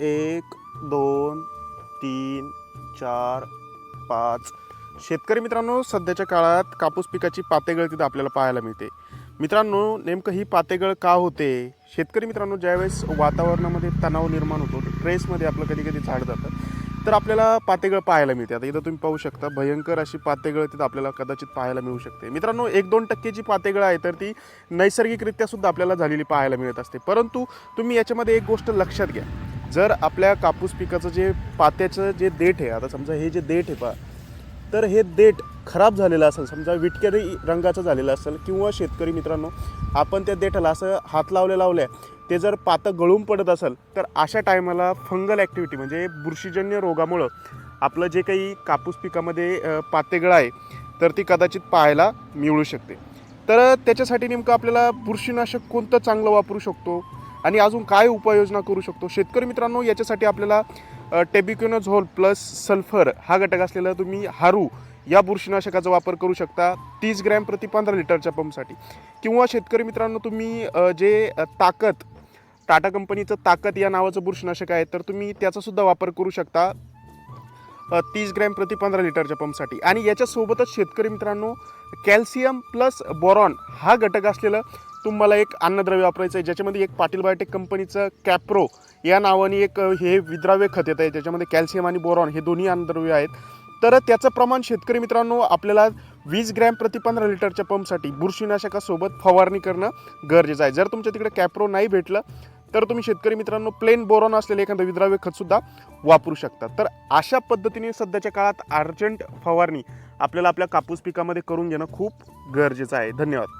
एक दोन तीन चार पाच. शेतकरी मित्रांनो सध्याच्या काळात कापूस पिकाची पातेगळ तिथं आपल्याला पाहायला मिळते. मित्रांनो नेमकं ही पातेगळ का होते? शेतकरी मित्रांनो ज्यावेळेस वातावरणामध्ये तणाव निर्माण होतो ट्रेसमध्ये आपलं कधी कधी झाड जातं तर आपल्याला पातेगळ पाहायला मिळते. आता इथं तुम्ही पाहू शकता भयंकर अशी पातेगळ तिथं आपल्याला कदाचित पाहायला मिळू शकते. मित्रांनो एक दोन टक्केची पातेगळ आहे तर ती नैसर्गिकरित्या सुद्धा आपल्याला झालेली पाहायला मिळत असते. परंतु तुम्ही याच्यामध्ये एक गोष्ट लक्षात घ्या. जर आपल्या कापूस पिकाचं जे पात्याचं जे देठ आहे आता समजा हे जे देठ आहे पा तर हे देठ खराब झालेलं असेल समजा विटकरी रंगाचं झालेलं असेल किंवा शेतकरी मित्रांनो आपण त्या देठाला असं हात लावले लावले ते जर पातं गळून पडत असेल तर अशा टायमाला फंगल ॲक्टिव्हिटी म्हणजे बुरशीजन्य रोगामुळं आपलं जे काही कापूस पिकामध्ये अ, पातेगळ आहे तर ती कदाचित पाहायला मिळू शकते. तर त्याच्यासाठी नेमकं आपल्याला बुरशीनाशक कोणतं चांगलं वापरू शकतो? आणि अजून काय उपाययोजना करू शकतो? शेतकरी मित्रांनो याच्यासाठी आपल्याला टेबिक्युनोझोल प्लस सल्फर हा घटक असलेला तुम्ही हारू या बुरशीनाशकाचा वापर करू शकता. तीस ग्रॅम प्रति पंधरा लिटरच्या पंपसाठी. किंवा शेतकरी मित्रांनो तुम्ही जे ताकद टाटा कंपनीचं ताकद या नावाचं बुरशीनाशक आहे तर तुम्ही त्याचासुद्धा वापर करू शकता तीस ग्रॅम प्रति पंधरा लिटरच्या पंपसाठी. आणि याच्यासोबतच शेतकरी मित्रांनो कॅल्शियम प्लस बोरॉन हा घटक असलेलं तुम्हाला एक अन्नद्रव्य वापरायचं आहे ज्याच्यामध्ये एक पाटील बायोटेक कंपनीचं कॅप्रो या नावाने एक हे विद्राव्य खत येत आहे ज्याच्यामध्ये कॅल्शियम आणि बोरॉन हे दोन्ही अन्नद्रव्य आहेत. तर त्याचं प्रमाण शेतकरी मित्रांनो आपल्याला वीस ग्रॅम प्रति पंधरा लिटरच्या पंपसाठी बुरशीनाशकासोबत फवारणी करणं गरजेचं आहे. जर तुमच्या तिकडे कॅप्रो नाही भेटलं तर तुम्ही शेतकरी मित्रांनो प्लेन बोरॉन असलेलं एखादं विद्राव्य खतसुद्धा वापरू शकता. तर अशा पद्धतीने सध्याच्या काळात अर्जंट फवारणी आपल्याला आपल्या कापूस पिकामध्ये करून घेणं खूप गरजेचं आहे. धन्यवाद.